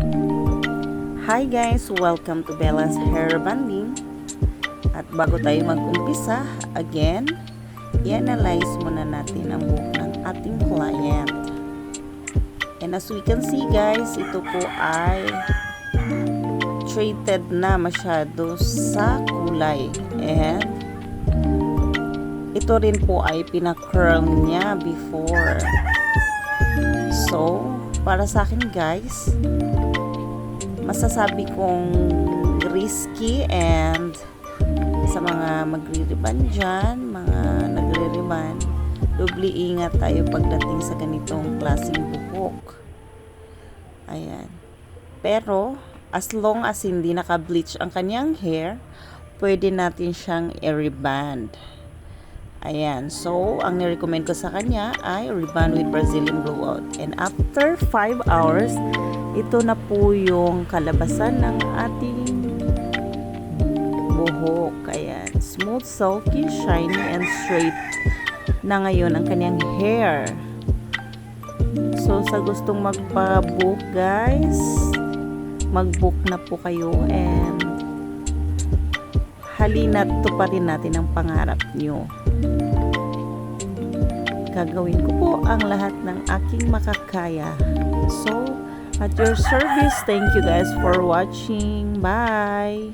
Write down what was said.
Hi guys! Welcome to Bella's Hair Banding. At bago tayo mag-umpisa, again, i-analyze muna natin ang buhok ng ating client. And as we can see guys, ito po ay treated na masyado sa kulay. And ito rin po ay pinaka-curl niya before. So, para sa akin guys, masasabi kong risky and sa mga magre-riban dyan, mga nagre-riban, doble ingat tayo pagdating sa ganitong klaseng buhok. Ayan. Pero, as long as hindi naka-bleach ang kanyang hair, pwede natin siyang i-reband. Ayan. So, ang nirecommend ko sa kanya ay reband with Brazilian blowout. And after 5 hours, ito na po yung kalabasan ng ating buhok. Ayan. Smooth, silky, shiny, and straight na ngayon ang kanyang hair. So, sa gustong magpa-book, guys, mag-book na po kayo and halina tuparin natin ang pangarap nyo. Gagawin ko po ang lahat ng aking makakaya. So, at your service, thank you guys for watching. Bye!